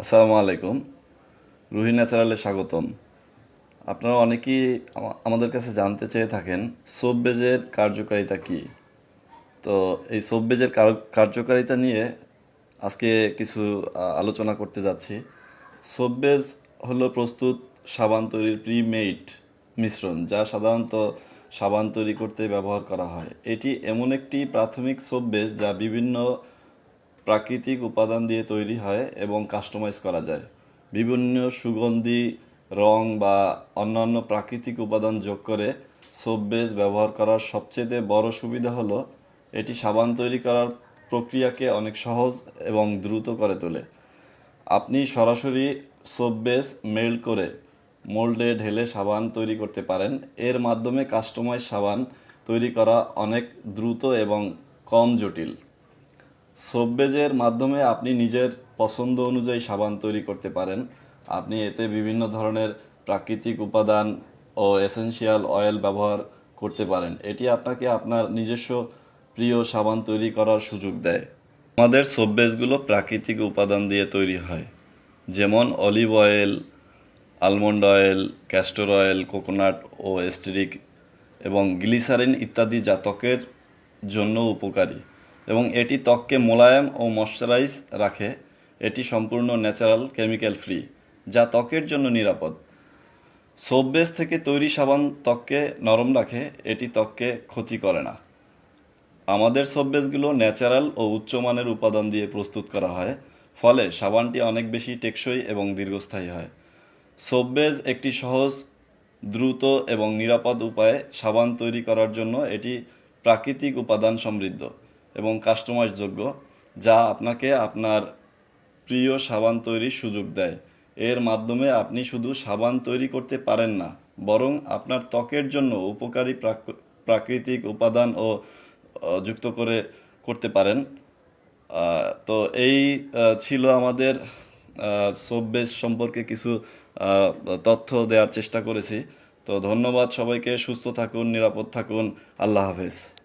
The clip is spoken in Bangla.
আসসালামু আলাইকুম। রুহি ন্যাচারালে স্বাগতম। আপনারা অনেকেই আমাদের কাছে জানতে চেয়ে থাকেন সোপ বেজের কার্যকারিতা কী? তো এই সোপ বেজের কার্যকারিতা নিয়ে আজকে কিছু আলোচনা করতে যাচ্ছি। সোপ বেজ হলো প্রস্তুত সাবান তৈরির প্রিমেড মিশ্রণ, যা সাধারণত সাবান তৈরি করতে ব্যবহার করা হয়। এটি এমন একটি প্রাথমিক সোপ বেজ যা বিভিন্ন প্রাকৃতিক উপাদান দিয়ে তৈরি হয় এবং কাস্টমাইজ করা যায়। বিভিন্ন সুগন্ধি, রং বা অন্যান্য প্রাকৃতিক উপাদান যোগ করে সোপ বেস ব্যবহার করার সবচেয়ে বড় সুবিধা হলো, এটি সাবান তৈরি করার প্রক্রিয়াকে অনেক সহজ এবং দ্রুত করে তোলে। আপনি সরাসরি সোপ বেস করে মোল্ডে ঢেলে সাবান তৈরি করতে পারেন। এর মাধ্যমে কাস্টমাইজ সাবান তৈরি করা অনেক দ্রুত এবং কম জটিল। সোপবেজের মাধ্যমে আপনি নিজের পছন্দ অনুযায়ী সাবান তৈরি করতে পারেন। আপনি এতে বিভিন্ন ধরনের প্রাকৃতিক উপাদান ও এসেনশিয়াল অয়েল ব্যবহার করতে পারেন। এটি আপনাকে আপনার নিজস্ব প্রিয় সাবান তৈরি করার সুযোগ দেয়। আমাদের সোপবেজগুলো প্রাকৃতিক উপাদান দিয়ে তৈরি হয়। যেমন olive oil almond oil castor oil coconut ও এস্টেরিক এবং গ্লিসারিন ইত্যাদি জাতকের জন্য উপকারী। এবং এটি ত্বককে মোলায়েম ও ময়শ্চারাইজ রাখে। এটি সম্পূর্ণ ন্যাচারাল, কেমিক্যাল ফ্রি, যা ত্বকের জন্য নিরাপদ। সোপ বেস থেকে তৈরি সাবান ত্বককে নরম রাখে, এটি ত্বককে ক্ষতি করে না। আমাদের সোপ বেসগুলো ন্যাচারাল ও উচ্চমানের উপাদান দিয়ে প্রস্তুত করা হয়, ফলে সাবানটি অনেক বেশি টেকসই এবং দীর্ঘস্থায়ী হয়। সোপ বেস একটি সহজ, দ্রুত এবং নিরাপদ উপায়ে সাবান তৈরি করার জন্য এটি প্রাকৃতিক উপাদান সমৃদ্ধ। এবং কাস্টমাইজ যোগ্য, যা আপনাকে আপনার প্রিয় সাবান তৈরির সুযোগ দেয়। এর মাধ্যমে আপনি শুধু সাবান তৈরি করতে পারেন না, বরং আপনার ত্বকের জন্য উপকারী প্রাক- প্রাকৃতিক উপাদান ও যুক্ত করে করতে পারেন। তো এই ছিল আমাদের সোপ বেস সম্পর্কে কিছু তথ্য দেওয়ার চেষ্টা করেছি। তো ধন্যবাদ সবাইকে, সুস্থ থাকুন, নিরাপদ থাকুন, আল্লাহ হাফেজ।